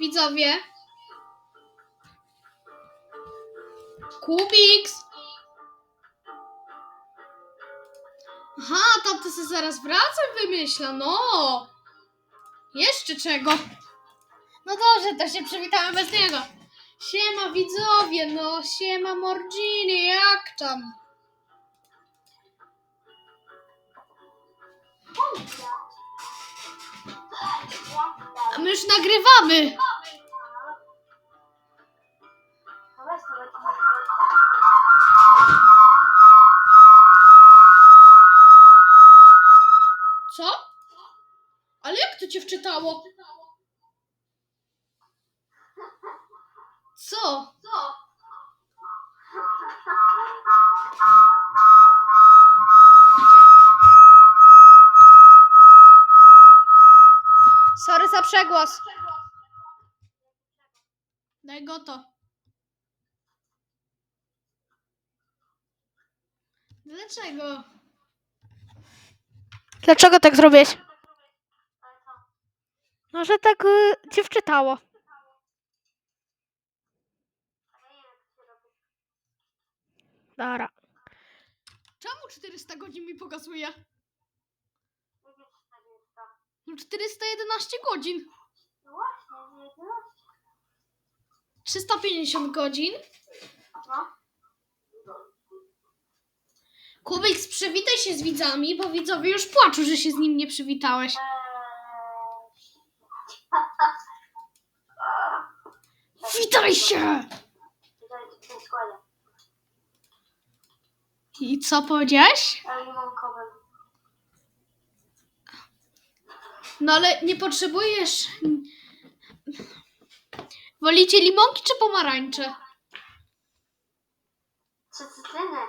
Widzowie. Kubiks. Aha, tamty se zaraz wraca wymyśla, no. Jeszcze czego? No dobrze, to się przywitamy bez niego. Siema widzowie, no siema Mordziny, jak tam? My już nagrywamy. Co? Ale jak to cię wczytało? Co? Przegłos. Daj go to. Dlaczego? Dlaczego tak zrobiłeś? No, że tak y, cię wczytało. Dobra. Czemu 400 godzin mi pokazuje? No 411 godzin. 350 godzin. Kubik, przywitaj się z widzami, bo widzowie już płaczą, że się z nim nie przywitałeś. Witaj się! I co powiedziałeś? No ale nie potrzebujesz. Wolicie limonki czy pomarańcze? Czy cytryny?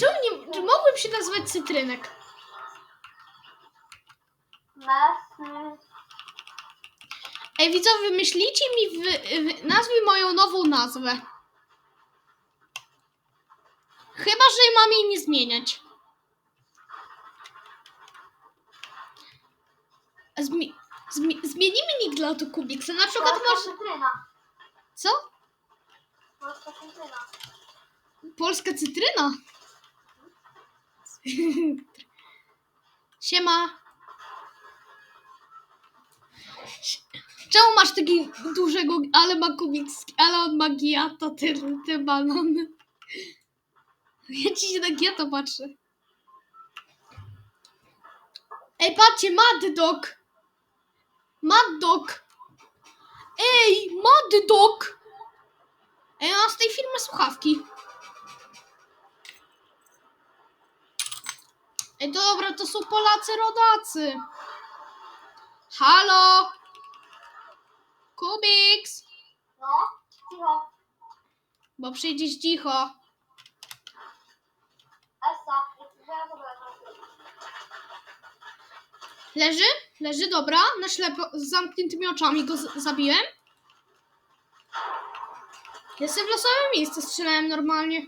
Czemu nie. Czy mogłem się nazwać cytrynek? Mesy. Ej, widzowie, myślicie mi. W, w, nazwij moją nową nazwę. Chyba, że mam jej nie zmieniać. Zmi, zmi, zmienimy nick dla Kubiksa. Na przykład Polska cytryna. Co? Polska cytryna. Polska cytryna. Siema. Czemu masz taki dużego, ale ma kubicki, ale on ma giata, ty, ty banan. Ja ci się na giata patrzę. Ej, patrzcie, Mad Dog. Mad Dog. Ej, Mad Dog. Ej, mam z tej firmy słuchawki. Ej, dobra, to są Polacy rodacy. Halo? Kubiks, No, cicho. bo przyjdziesz cicho. Esa. Zaraz zobaczę. Leży? Leży, dobra. Na ślepo, z zamkniętymi oczami go zabiłem. Jestem w losowym miejscu, strzelałem normalnie.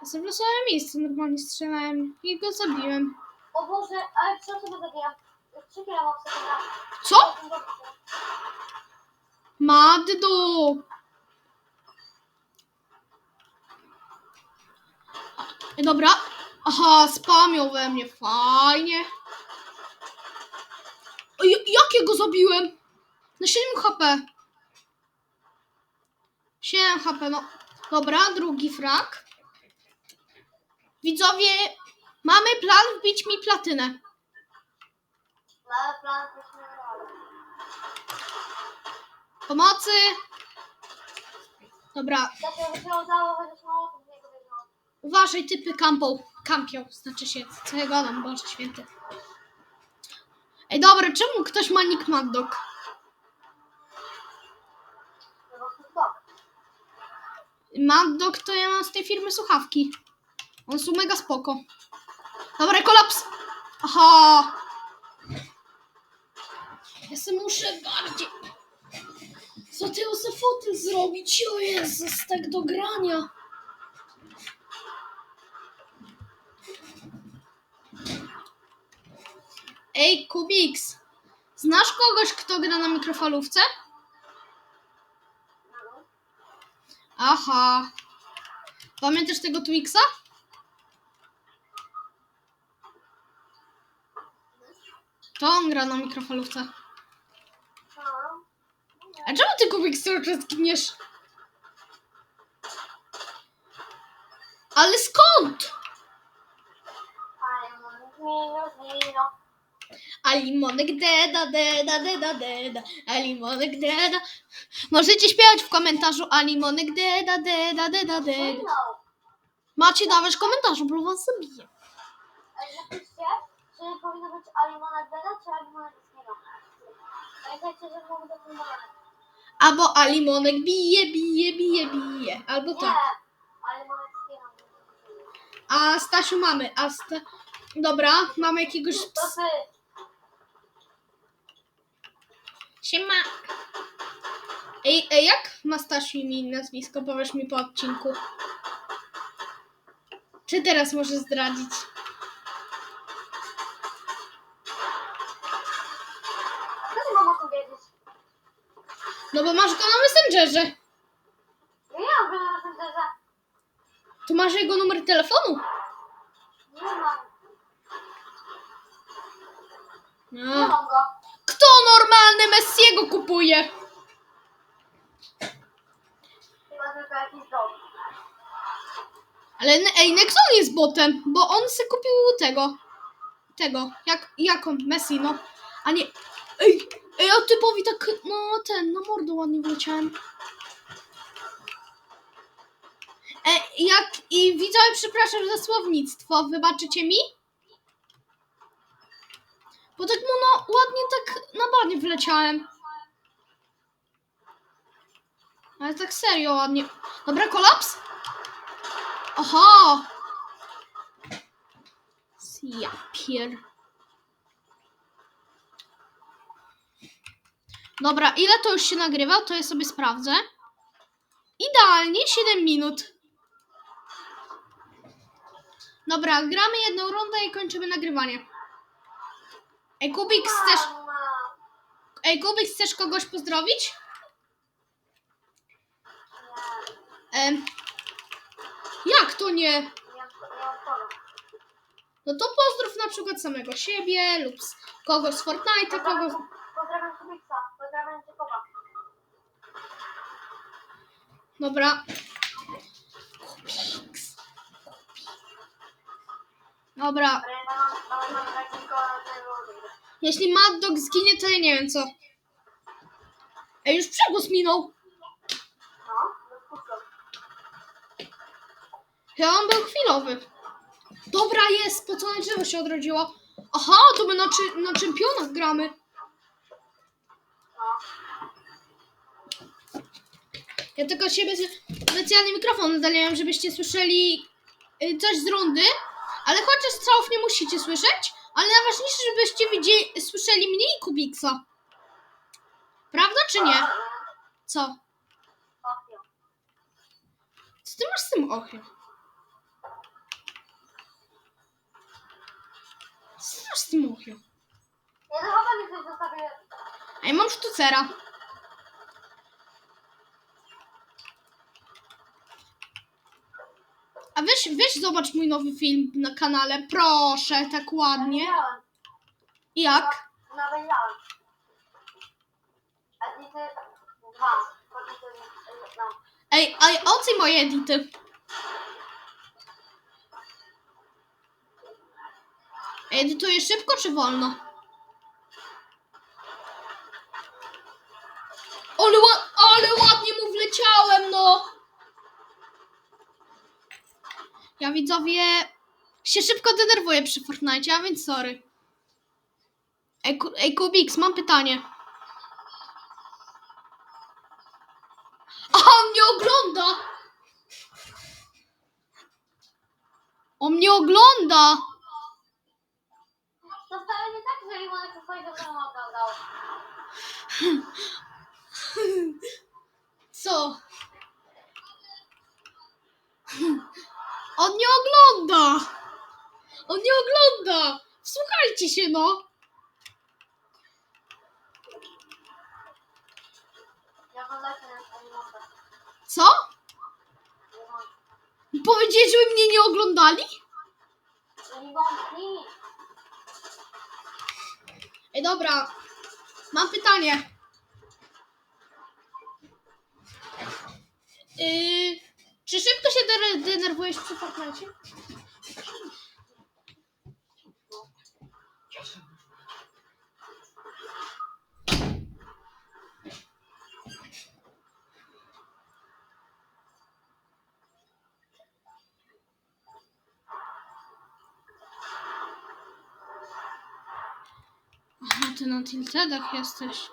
Jestem w losowym miejscu, normalnie strzelałem i go zabiłem. O Boże, ale? Trzy mam sobie na... Co? Maddo! Dobra. Aha, spamią we mnie. Fajnie. Ej, jak ja go zabiłem? Na 7 HP. 7 HP, no. Dobra, drugi frak. Widzowie, mamy plan wbić mi platynę. Pomocy! Dobra. Uważaj, typy kampą. Kampią, znaczy się, co ja gadam, Boże Święty. Ej, dobra, czemu ktoś ma nick Mad Dog? No bo to ja mam z tej firmy słuchawki. On są mega spoko. Dobra, kolaps! Aha! Ja sobie muszę bardziej... Co ty za fotel zrobić? O Jezus, tak do grania. Ej, Kubiks! Znasz kogoś, kto gra na mikrofalówce? Aha. Pamiętasz tego Twixa? To on gra na mikrofalówce. No. A czemu ty Kubik cały czas? Ale skąd? Ale minus, minus. A limonek deda, deda, deda, deda, a limonek deda. Możecie śpiewać w komentarzu, a limonek deda, deda, deda, deda. Macie dawać komentarze, bo was zabiję. Napiszcie, czy powinno być alimonet deda, czy alimonet zginął. Pamiętajcie, że. Albo a limonek bije, bije, bije, bije. Albo Nie, tak. A Stasiu mamy, a sta... Dobra, mamy jakiegoś To ps... ty. Siema. Ej, ej, jak ma Stasiu imię i nazwisko? Powiesz mi po odcinku. Czy teraz możesz zdradzić? Co ty mam o tym wiedzieć? No bo masz go na Messengerze. Ja nie mam go na Messengerze. Tu masz jego numer telefonu. Nie mam. Nie No. mam go. Messiego kupuje? Chyba tylko jakiś dom. Ale ej, Nexon jest botem, bo on se kupił tego. Tego. Jak, jak on? Messi, no. A nie. Ej, ej, a typowi tak, no ten, na mordę ładnie wleciałem. E, jak, i widzowie, przepraszam za słownictwo, wybaczycie mi? Bo tak, no, no ładnie tak na banie wleciałem. Ale tak serio ładnie. Dobra, kolaps? Aha! Ja pier... Dobra, ile to już się nagrywa, to ja sobie sprawdzę. Idealnie 7 minut. Dobra, gramy jedną rundę i kończymy nagrywanie. Ej, Kubik, chcesz... Ej, Kubik, chcesz kogoś pozdrowić? Nie, Em, jak to nie? No to pozdrów na przykład samego siebie lub z kogoś z Fortnite'a, kogoś... Pozdrawiam Kubiksa. Pozdrawiam Jacoba. Dobra. Dobra. Jeśli Mad Dog zginie, to ja nie wiem co. Ej, już przegłos minął. Ja on był chwilowy. Dobra, jest, po co drzewo się odrodziło. Aha, to my na, na czempionach gramy. Ja tylko siebie specjalny mikrofon oddaliłem, żebyście słyszeli y, coś z rundy, ale chociaż strzałów nie musicie słyszeć, ale najważniejsze, żebyście widzieli, słyszeli mnie i Kubiksa. Prawda czy nie? Co? Ochio. Co ty masz z tym ochem? Co ty masz z tym ochem? Nie, to chyba ktoś zostawię. A ja mam sztucera. A weź, weź zobacz mój nowy film na kanale, proszę, tak ładnie. Jak? Nawet widziałem. Edity dwa. Ej, ej, oceń moje edity. Edytuję szybko czy wolno? Ale, ła- ale ładnie mu wleciałem, no! Ja widzowie się szybko denerwuję przy Fortnite, a więc sorry. Ej, Ku- ej mam pytanie. A on mnie ogląda! On mnie ogląda! To wcale nie tak, że Limonek ze swojego domu oglądał. Co? On nie ogląda! On nie ogląda! Wsłuchajcie się, no! Co? Powiedzieli, żeby mnie nie oglądali? Ej, dobra. Mam pytanie. Yy, czy szybko się de- denerwujesz przy Fortnite? Aha, ty na tiltedach jesteś.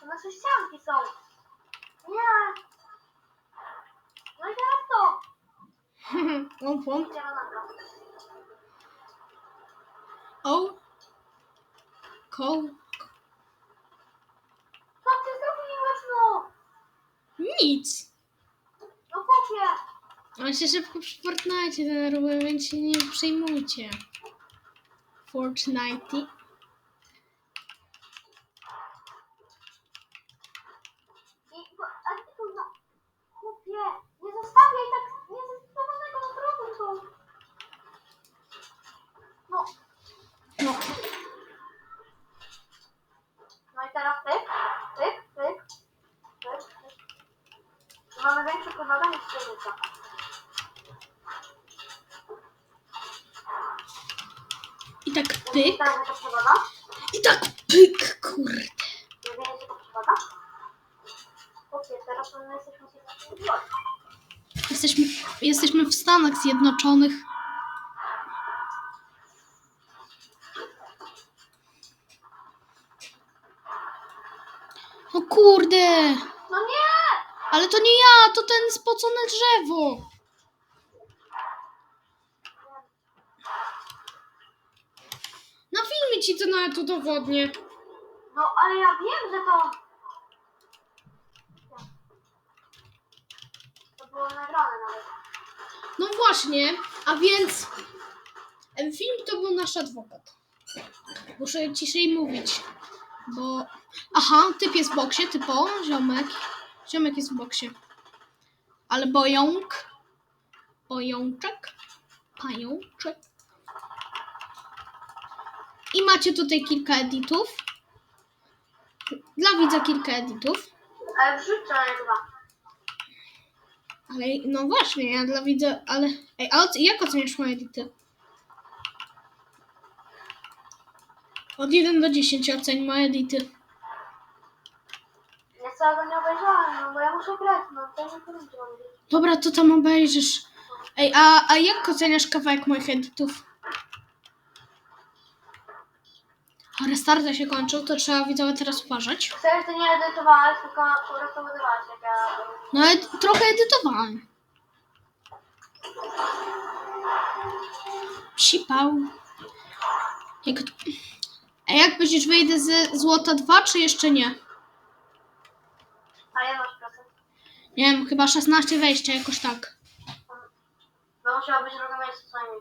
To nasze ścianki są. Nie. No i teraz to. Łom, łom. Zielonaka. O. Koł. Co ty zrobiłeś, no? Nic. No chłopie. On się szybko przy Fortnite denerwuje, więc się nie przejmujcie. Fortnite. I, bo, a ty tu, no. Chłopie. Nie zostawiaj tak niezdecydowanego na drogę tu. No. No. No i teraz tyk, tyk, tyk, tyk, tyk. Tu Mamy większe przewagę niż silnica. I tak pyk. I tak pyk, kurde. Jesteśmy, jesteśmy w Stanach Zjednoczonych. O kurde. No nie! Ale to nie ja, to ten spocone drzewo. Na filmie ci to nawet udowodnię. No ale ja wiem, że to... To było nagrane nawet. No właśnie, a więc film to był nasz adwokat. Muszę ciszej mówić, bo... Aha, typ jest w boksie, typo, ziomek. Ziomek jest w boksie. Ale bojąk, bojączek, pajączek. I macie tutaj kilka editów. Dla widza kilka editów. Ale na dwa. Ale no właśnie, ja dla widza, ale. Ej, a oc- jak oceniasz moje edity? Od 1 do 10 oceń moje edity. Ja całego nie obejrzałem, no bo ja muszę grać, no to nie powiem, co mam wiedzieć. Dobra, to tam obejrzysz. Ej, a, a jak oceniasz kawałek moich editów? A restarty się kończą, to trzeba widzowie teraz uważać. Chcesz, ty nie edytowałeś, tylko po prostu budowałeś, jak ja... No ed- trochę edytowałem. Psipał. Jak... A jak będziesz wyjdę ze złota 2, czy jeszcze nie? A ile masz procent? Nie wiem, chyba 16 wejścia, jakoś tak. No musiało być drugie miejsce co najmniej.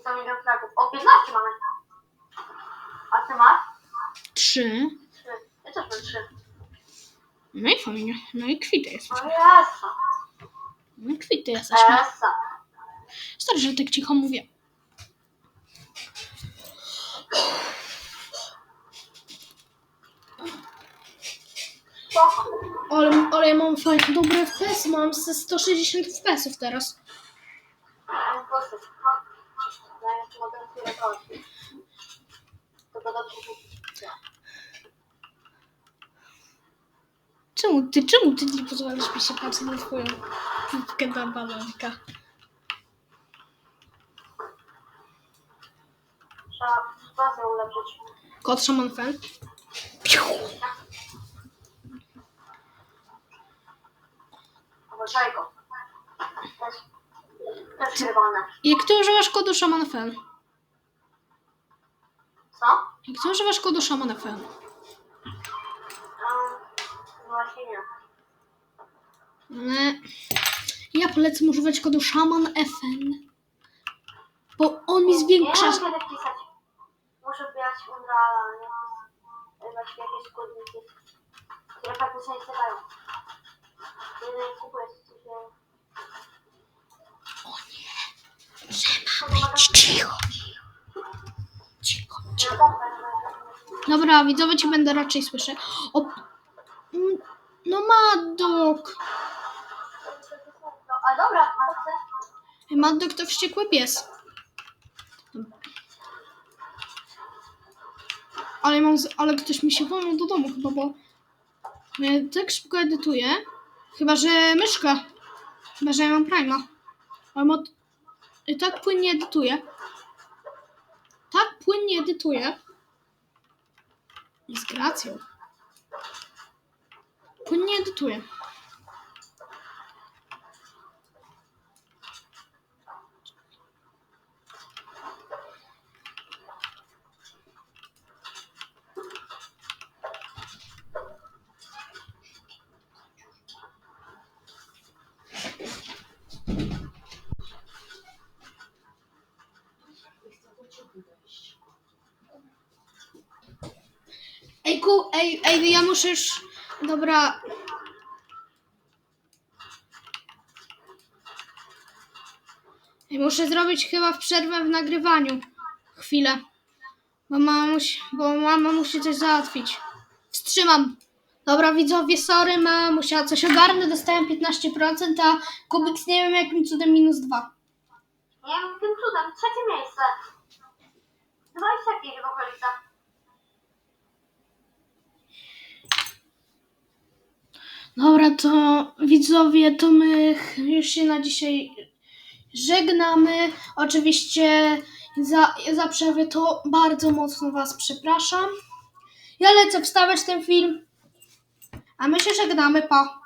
I to milion flagów. O, 15 mamy. A ty masz? 3. 3. Ja też mam 3. No i fajnie. No i kwity jest. No jesa. No i kwity jesteśmy. Esa. Że tak cicho mówię. Ale, ale ja mam fajne, dobre FPS, mam ze 160 FPS teraz. Mam posyp. Ja jeszcze mogę chwilę kogoś. To to dobrze mówić. Czemu ty, czemu ty nie pozwalasz mi się patrzeć na twoją pupkę na balonka? Trzeba sytuację ulepszyć. Kot Shaman Fan. Albo czajko. Też. Też czerwone. Jak ty używasz kodu Shaman Fan? Co? Jak ty używasz kodu Shaman Fan? Um, właśnie nie. Ale ja polecam używać kodu Shaman FN. Bo on mi zwiększa. Nie kiedy wpisać. Muszę wbijać Unreala, nie? Jakieś składniki. które praktycznie nie. Jeżeli kupujesz coś, O nie, że ma być cicho. Cicho, no cicho. Dobra, widzowie cię będę raczej słyszę. O, mm, no Madok. no, a dobra, matce. Madok to wściekły pies. Ale mam, ale ktoś mi się włamał do domu chyba, bo ja tak szybko edytuję. Chyba, że myszka. Chyba, że ja mam Prima. Ale tak płynnie edytuję. Tak płynnie edytuję. Z gracją. Płynnie edytuję. Ej, ej, ej, ja muszę już... Dobra. Ej, muszę zrobić chyba przerwę w nagrywaniu. Chwilę. Bo mama musi, bo mama musi coś załatwić. Wstrzymam. Dobra, widzowie, sorry, mama musiała coś ogarnąć, dostałem 15%, a Kubiks nie wiem jakim cudem minus 2. Nie wiem, tym cudem, trzecie miejsce. 25 w okolicach. Dobra, to widzowie, to my już się na dzisiaj żegnamy. Oczywiście za, za przerwę to bardzo mocno Was przepraszam. Ja lecę wstawiać ten film, a my się żegnamy, pa.